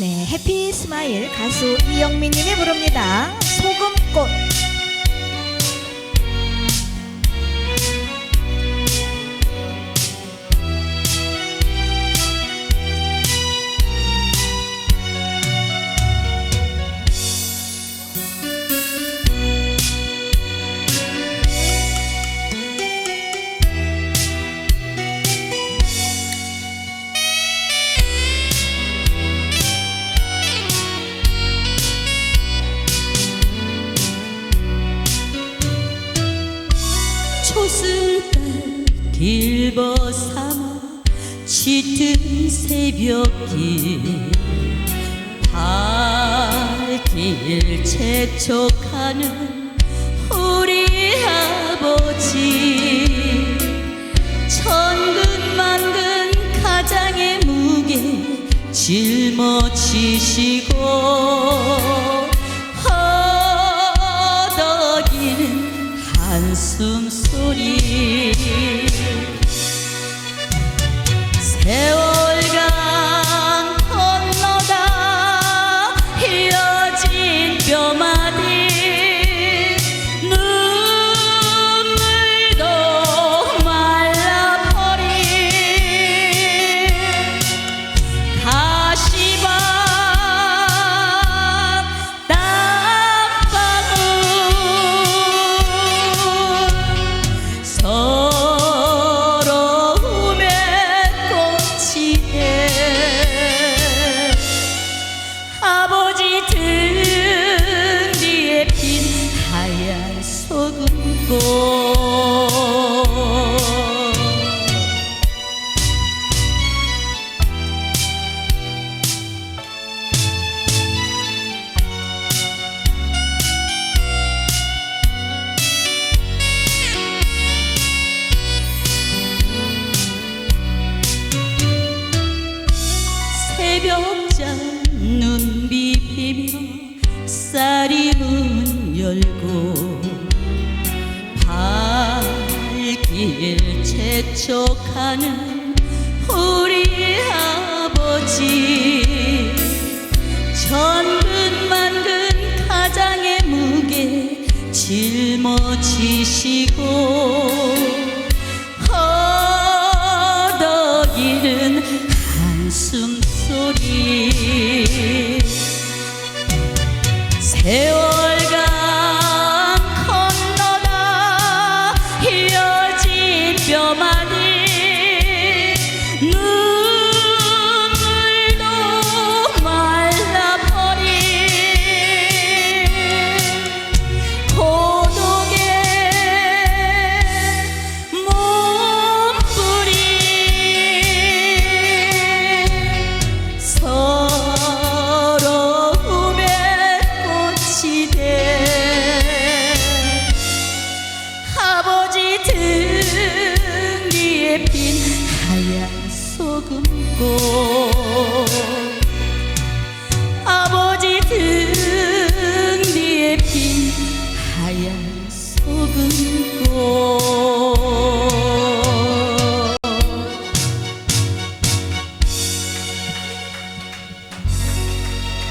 네, 해피 스마일 가수 이영민님이 부릅니다. 소금꽃. 초승달 길벗삼아 짙은 새벽길 발길 재촉하는 우리 아버지. 천근 만근 가장의 무게 짊어지시고 쌀이 문 열고 발길 재촉하는 우리 아버지. 천근 만근 가장의 무게 짊어지시고 Eu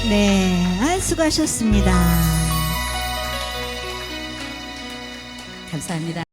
네, 아, 수고하셨습니다. 감사합니다.